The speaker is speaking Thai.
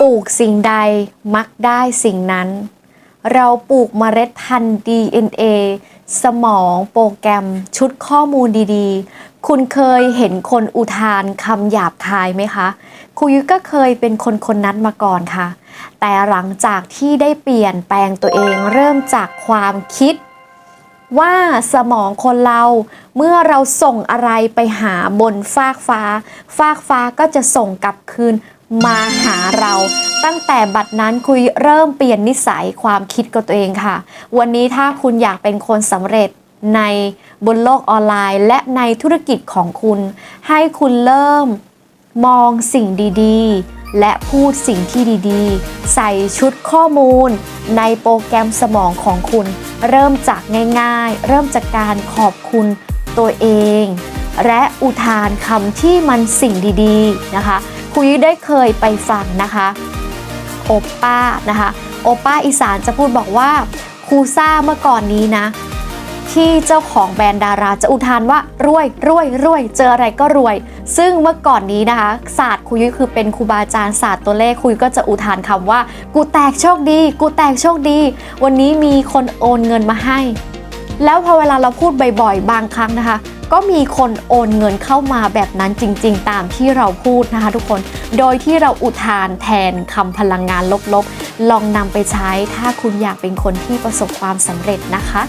ปลูกสิ่งใดมักได้สิ่งนั้น เราปลูกเมล็ดพันธุ์ DNA สมองโปรแกรมชุดข้อมูลดีๆ คุณเคยเห็นคนอุทานคำหยาบคายไหมคะครูยุ้ยก็เคยเป็นคนคนนั้นมาก่อนค่ะ แต่หลังจากที่ได้เปลี่ยนแปลงตัวเองเริ่มจากความคิด ว่าสมองคนเราเมื่อเราส่งอะไรไปหาบนฟากฟ้า ฟากฟ้าก็จะส่งกลับคืน มาหาเราตั้งแต่บัดนั้นคุยเริ่มเปลี่ยนนิสัยความคิดกับตัวเองค่ะ วันนี้ถ้าคุณอยากเป็นคนสำเร็จในบนโลกออนไลน์ และในธุรกิจของคุณ ให้คุณเริ่มมองสิ่งดีๆ และพูดสิ่งที่ดีๆ ใส่ชุดข้อมูล ในโปรแกรมสมองของคุณ เริ่มจากง่ายๆ เริ่มจากการขอบคุณตัวเอง และอุทานคำที่มันสิ่งดีๆนะคะ ครูยุ้ยได้เคยไปฟังนะคะโอป้านะคะโอป้าอีสานจะพูดบอกว่าครูซ่าเมื่อก่อนนี้นะ ที่เจ้าของแบรนด์ดาราจะอุทานว่ารวยรวยรวยเจออะไรก็รวย ซึ่งเมื่อก่อนนี้นะคะศาสตร์ครูยุ้ยคือเป็นครูบาอาจารย์ศาสตร์ตัวเลขครูยุ้ยก็จะอุทานคำว่า กูแตกโชคดี กูแตกโชคดี วันนี้มีคนโอนเงินมาให้ แล้วพอเวลาเราพูดบ่อยๆ บางครั้งนะคะ ก็มีคนโอนเงินเข้ามาแบบนั้นจริง ๆ ตามที่เราพูดนะคะทุกคน โดยที่เราอุทานแทนคำพลังงานลบๆ ลองนำไปใช้ถ้าคุณอยากเป็นคนที่ประสบความสำเร็จนะคะ